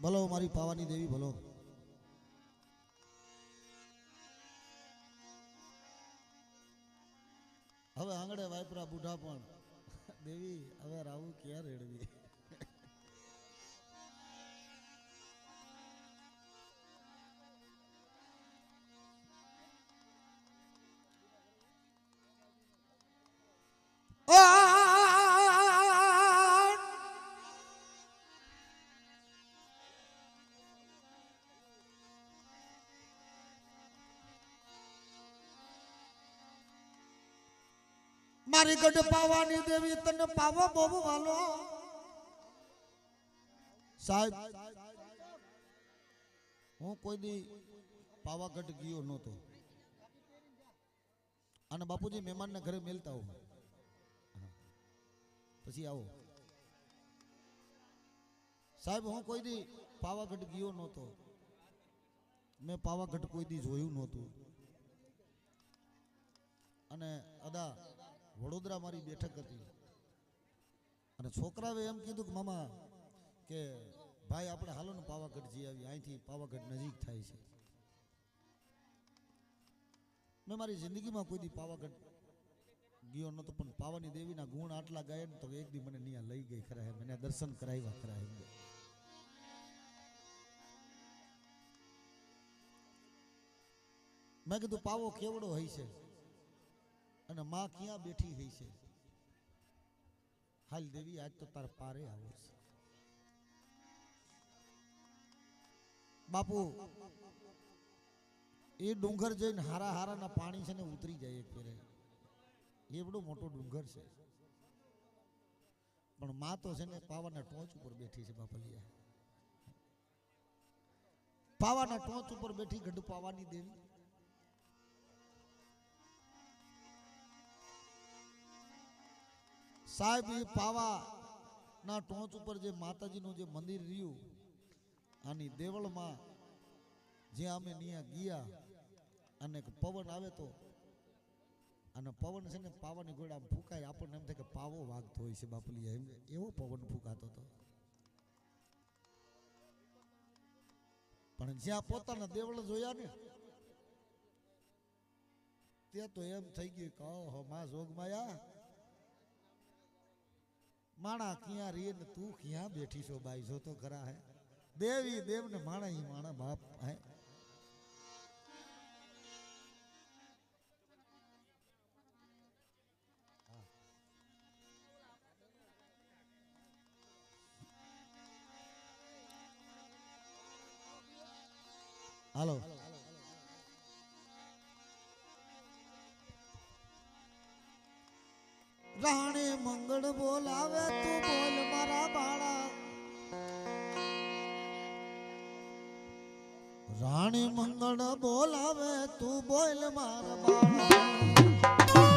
ભલો મારી પાવાની દેવી, ભલો. હવે આંગળે વાયપરા બુઢા પણ. દેવી, હવે રાવું ક્યાં રેડવી? મારી ગઢ પાવાની દેવી તને પાવો બહુ વાલો. સાહેબ, હું કોઈ દી પાવાગઢ ગયો નહોતો. અને બાપુજી મહેમાનને ઘરે મેલતા હો પછી આવો. સાહેબ, હું કોઈ દી પાવાગઢ ગયો નહોતો. મેં પાવાગઢ કોઈ દી જોયું નહોતું. અને અદા વડોદરા મારી બેઠક હતી. અને છોકરાએ એમ કીધું કે, મામા, કે ભાઈ, આપણે હાલો ને પાવાગઢ જઈ આવી અહીંથી પાવાગઢ નજીક થાય છે. મેં મારી જિંદગીમાં કોઈ દી પાવાગઢ ગયો નહોતો, પણ પાવાની દેવીના ગુણ આટલા ગાયા ને તો એક દી મને ત્યાં લઈ ગઈ ખરા એમ. એને દર્શન કરાવ્યા ખરા એમ. મેં કીધું, પાવો કેવડો હોય છે? અને માં ક્યાં બેઠી હોય છે? હાલ દેવી, આજ તો તાર પારે આવો છે. બાપુ, એ ડુંગર જઈને હારા હારાના પાણી છે ને ઉતરી જાય એક ફેરે. એવડો મોટો ડુંગર છે. પણ માં તો છે ને પાવાના ટોચ ઉપર બેઠી છે બાપલિયા. પાવાના ટોચ ઉપર બેઠી ગઢ પાવાની દેવી. સાહેબ, એ પાવા ના ટોચ ઉપર જે માતાજીનું જે મંદિર રહ્યું, આની દેવળમાં જ્યાં અમે ત્યાં ગયા અને પવન આવે તો, અને પવન છે ને પાવાની ગોળા ફૂંકાય. આપણને એમ થાય કે પાવો વાગતો હોય છે બાપલી, એમ એવો પવન ફૂંકાતો હતો. પણ જ્યાં પોતાના દેવળ જોયા ને, ત્યાં તો એમ થઈ ગયું કહો ઓહો, માં જોગમાયા. માણા ક્યાં રે ને તું ક્યાં બેઠી છો બાઈ જો તો ખરા હે દેવી દેવ ને માણા ઈ માણા બાપ હે હાલો મંગળ બોલાવે તું બોલ મારા બાળા. રાણી મંગળ બોલાવે તું બોલ મારા બાળા.